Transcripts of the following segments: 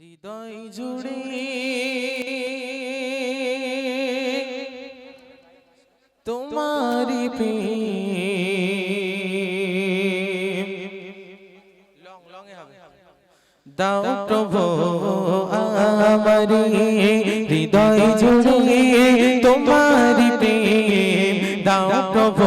হৃদয় জুড়ে তোমারি প্রেম। Long long এ দাও প্রভু আমারি হৃদয় জুড়ে তোমারি প্রেম। দাও প্রভু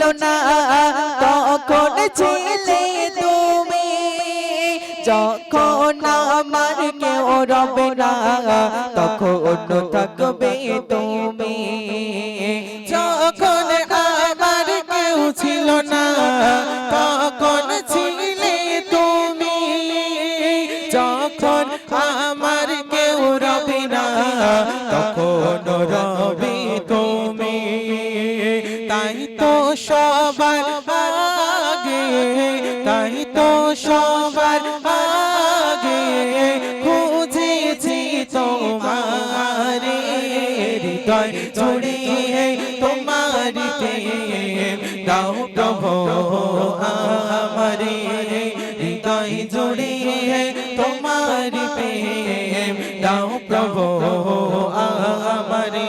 ছিল না, তখন ছিলে তুমি, যখন আমার কেউ রবে না, তখন থাকবে তুমি, যখন আমার কেউ ছিল না সবার আগে, তাই তো সবার আগে খুঁজেছি তোমার হৃদয় জুড়িয়ে তোমার দাও প্রভু, আমারে হৃদয় জুড়িয়ে তোমার প্রেম। দাও প্রভু, আমারে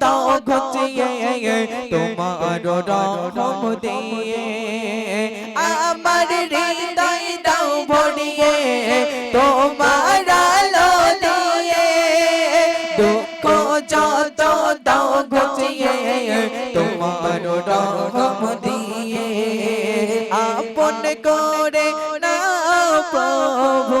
দাও ঘুচিয়ে তোমার রহম দিয়ে আমার হৃদয় দাও ভরিয়ে তোমার আলো দিয়ে দুঃখ যত দাও ঘুচিয়ে তোমার রহম দিয়ে আপন করে না প্রভু